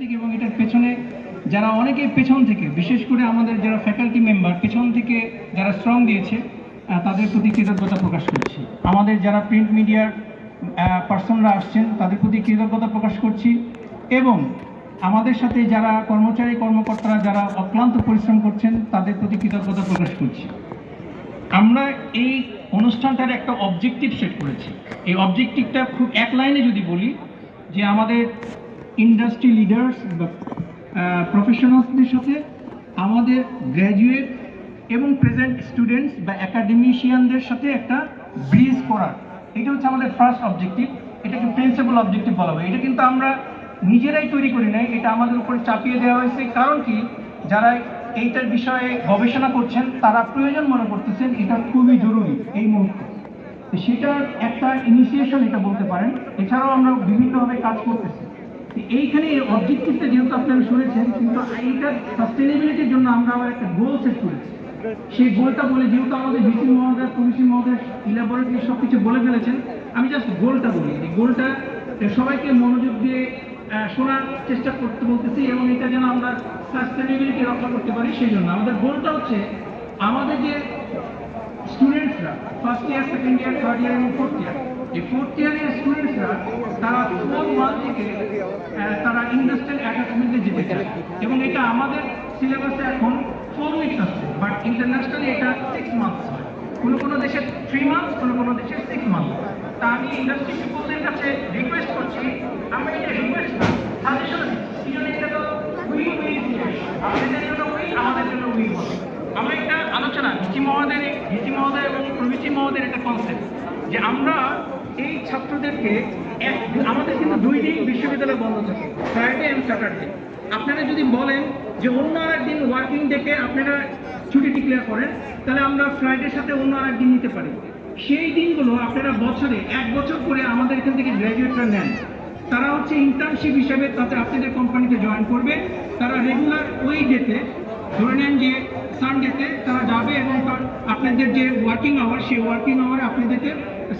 Fantastic এবং এটার পেছনে যারা অনেকেই পেছন থেকে, বিশেষ করে আমাদের যারা ফ্যাকাল্টি মেম্বার পেছন থেকে যারা শ্রম দিয়েছে তাদের প্রতি কৃতজ্ঞতা প্রকাশ করছি। আমাদের যারা প্রিন্ট মিডিয়ার পার্সনরা আসছেন, তাদের প্রতি কৃতজ্ঞতা প্রকাশ করছি এবং আমাদের সাথে যারা কর্মচারী, কর্মকর্তারা যারা অক্লান্ত পরিশ্রম করছেন, তাদের প্রতি কৃতজ্ঞতা প্রকাশ করছি। আমরা এই অনুষ্ঠানটার একটা অবজেক্টিভ সেট করেছি। এই অবজেক্টিভটা খুব এক লাইনে যদি বলি, যে আমাদের ইন্ডাস্ট্রি লিডার্স বা প্রফেশনালসদের সাথে আমাদের গ্র্যাজুয়েট এবং প্রেজেন্ট স্টুডেন্টস বা একাডেমিশিয়ানদের সাথে একটা ব্রিজ করার। এটা হচ্ছে আমাদের ফার্স্ট অবজেক্টিভ এটাকে প্রিন্সিপাল অবজেক্টিভ বলা হয়। এটা কিন্তু আমরা নিজেরাই তৈরি করি নাই। এটা আমাদের উপরে চাপিয়ে দেওয়া হয়েছে। কারণ কি? যারা এইটার বিষয়ে গবেষণা করছেন, তারা প্রয়োজন মনে করতেছেন, এটা খুবই জরুরি এই মুহূর্তে। সেটার একটা ইনিশিয়েশন এটা বলতে পারেন। এছাড়াও আমরা বিভিন্নভাবে কাজ করতেছি। এইখানে এই অবজেক্টিভটা যেহেতু আপনারা শুনেছেন, কিন্তু এইটার সাস্টেনেবিলিটির জন্য আমরা আবার একটা গোল সেট করেছি। সেই গোলটা বলে যেহেতু আমাদের ভিসি মহোদয় কমিশন মহোদয় ইলাবোরেটলি সব কিছু বলে ফেলেছেন, আমি জাস্ট গোলটা বলি। এই গোলটা সবাইকে মনোযোগ দিয়ে শোনার চেষ্টা করতে বলতেছি এবং এটা যেন আমরা সাস্টেনেবিলিটি রক্ষা করতে পারি, সেই জন্য। আমাদের গোলটা হচ্ছে আমাদের যে স্টুডেন্টসরা first year second year third year এবং ইয়ার ফোর্থ ইয়ারের স্টুডেন্টসরা তারা ফোর ওয়ান থেকে তারা ইন্ডাস্ট্রিয়াল অ্যাটাচমেন্টে যেতে চায় এবং এটা আমাদের সিলেবাসে এখন ফোর উইকস আছে বাট ইন্টারন্যাশনালি এটা সিক্স মান্থস হয়। কোনো কোনো দেশে থ্রি মান্থস কোনো কোনো দেশে সিক্স মান্থস তা আমি ইন্ডাস্ট্রি পিপলদের কাছে রিকোয়েস্ট করছি, আমরা এটা রিকোয়েস্ট না সাজেশন এটা তো উই উই আপনাদের জন্য উই আমাদের জন্য উই আমরা একটা আলোচনা ভিসি মহোদয়ের ভিসি মহোদয় এবং প্রভিসি মহোদয়ের একটা কনসেপ্ট যে আমরা এই ছাত্রদেরকে আমাদের কিন্তু দুই দিন বিশ্ববিদ্যালয় বন্ধ থাকে ফ্রাইডে অ্যান্ড স্যাটারডে আপনারা যদি বলেন যে অন্য একদিন ওয়ার্কিং ডেকে আপনারা ছুটি ডিক্লেয়ার করেন, তাহলে আমরা ফ্রাইডের সাথে অন্য আরেকদিন নিতে পারি। সেই দিনগুলো আপনারা বছরে এক বছর করে আমাদের এখান থেকে গ্র্যাজুয়েটরা নেন। তারা হচ্ছে ইন্টার্নশিপ হিসেবে তাতে আপনাদের কোম্পানিতে জয়েন করবে। তারা রেগুলার ওই ডেতে ধরে নেন যে সানডেতে তারা যাবে এবং তার আপনাদের যে ওয়ার্কিং আওয়ার সেই ওয়ার্কিং আওয়ারে আপনাদেরকে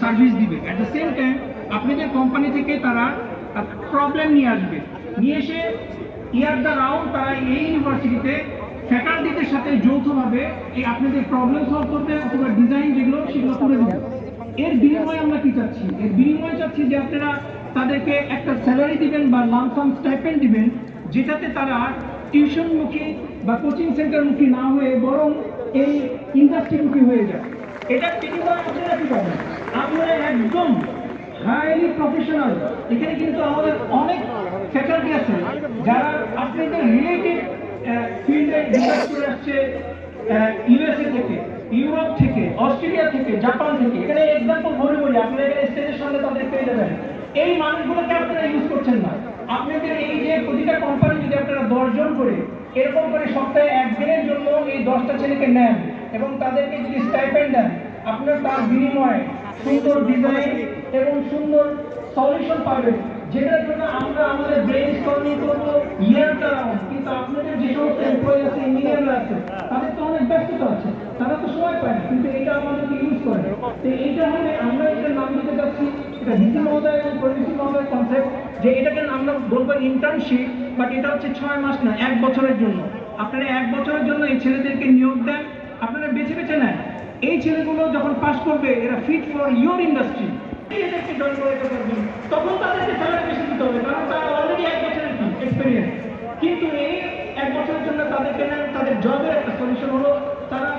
সার্ভিস দিবে। অ্যাট দ্য সেম টাইম আপনাদের কোম্পানি থেকে তারা প্রবলেম নিয়ে আসবে। নিয়ে এসে ইয়ার দ্য রাউন্ড তারা এই ইউনিভার্সিটিতে ফ্যাকাল্টিদের সাথে যৌথভাবে এই আপনাদের প্রবলেম সলভ করবে অথবা ডিজাইন যেগুলো, সেগুলো করে দেবে। এর বিনিময়ে আমরা কি চাচ্ছি? এর বিনিময়ে চাচ্ছি যে আপনারা তাদেরকে একটা স্যালারি দিবেন বা লামসাম স্টাইপেন্ড দিবেন, যেটাতে তারা টিউশনমুখী বা কোচিং সেন্টারমুখী না হয়ে বরং এই ইন্ডাস্ট্রিমুখী হয়ে যায়। এটার বিনিময়ে আপনারা কি পাবেন আপনারা একদম হাইলি প্রফেশনাল এখানে কিন্তু আমাদের অনেক ফ্যাকাল্টি আছে যারা আপনাদের রিলেটেড ফিল্ডে রিসার্চ করে আসছে ইউএসএ থেকে ইউরোপ থেকে অস্ট্রেলিয়া থেকে জাপান থেকে। এখানে এক্সাম্পল বলে বলি, আপনারা এখানে স্টেজের সামনে তাদের পেয়ে যাবেন। এই মানুষগুলোকে আপনারা ইউজ করছেন না। আপনাদের এই যে প্রতিটা কোম্পানি যদি আপনারা দশজন করে এরকম করে সপ্তাহে একদিনের জন্য এই দশটা ছেলেকে নেন এবং তাদেরকে যদি স্টাইপেন্ড দেন, আপনার তার বিনিময়ে সুন্দর ডিজাইন এবং সুন্দর সলিউশন পাবেন, যেটার জন্য আমরা আমাদের ব্রেন স্টর্মিং করব ইয়ারটা রাউন্ড কিন্তু আপনাদের যে সমস্ত এমপ্লয়ি আছে ইঞ্জিনিয়াররা আছে, তাদের তো অনেক ব্যস্ততা আছে, তারা তো সময় পায় না, কিন্তু এটা আমাদেরকে ইউজ করে। তো এইটা হলে আমরা এটার নাম দিতে চাচ্ছি এটা ভিসি মহোদয় এবং প্রভিসি মহোদয় কনসেপ্ট যে এটাকে আমরা বলব ইন্টার্নশিপ বাট এটা হচ্ছে ছয় মাস না, এক বছরের জন্য। আপনারা এক বছরের জন্য এই ছেলেদেরকে নিয়োগ দেন, আপনারা বেছে বেছে নেন। এই ছেলেগুলো যখন পাস করবে, এরা ফিট ফর ইউর ইন্ডাস্ট্রি এদেরকে জয়েন করে দিতে পারবেন তখন তাদেরকে স্যালারি বেশি দিতে হবে, কারণ তারা অলরেডি এক বছরের এক্সপিরিয়েন্স কিন্তু এই এক বছরের জন্য তাদেরকে নেন, তাদের জবের একটা সলিউশন হলো, তারা